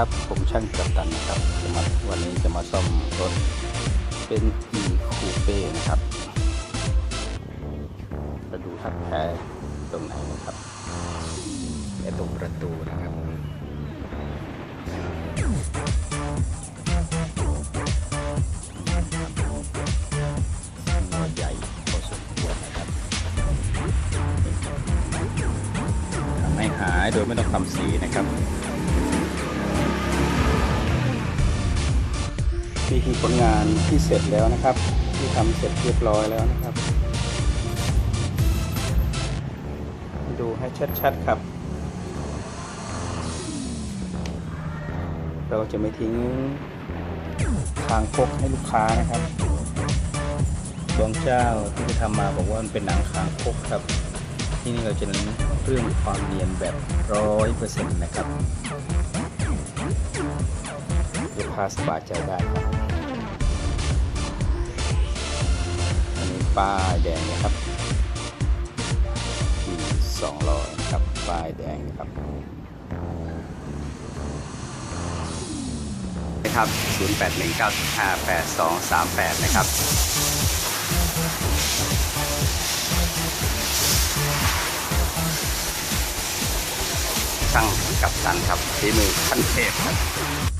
ครับผมช่างกัปตันนะครับจะมาวันนี้จะมาซ่อมรถเป็นอีคูเป้นะครับมาดูทักแท้ตรงไหนนะครับแค่ตรงประตูนะครับหัวใหญ่พอสมควรนะครับทำให้หายโดยไม่ต้องทำสีนะครับ นี่คือผลงานที่เสร็จแล้วนะครับ ที่ทำเสร็จเรียบร้อยแล้วนะครับ ดูให้ชัดๆครับ เราจะไม่ทิ้งทางคกให้ลูกค้านะครับบางเจ้าที่ไปทำมาบอกว่ามันเป็นหนังคางคกครับ ที่นี่เราจะเน้นเรื่องความเนียนแบบร้อยเปอร์เซ็นต์นะครับลูกค้าสบายใจได้ครับ ป้ายแดงนะครับที่สองร้อยครับป้ายแดงนะครับนะครับ 0819158238 นะครับ ช่างกับตันครับฝีมือขั้นเทพครับ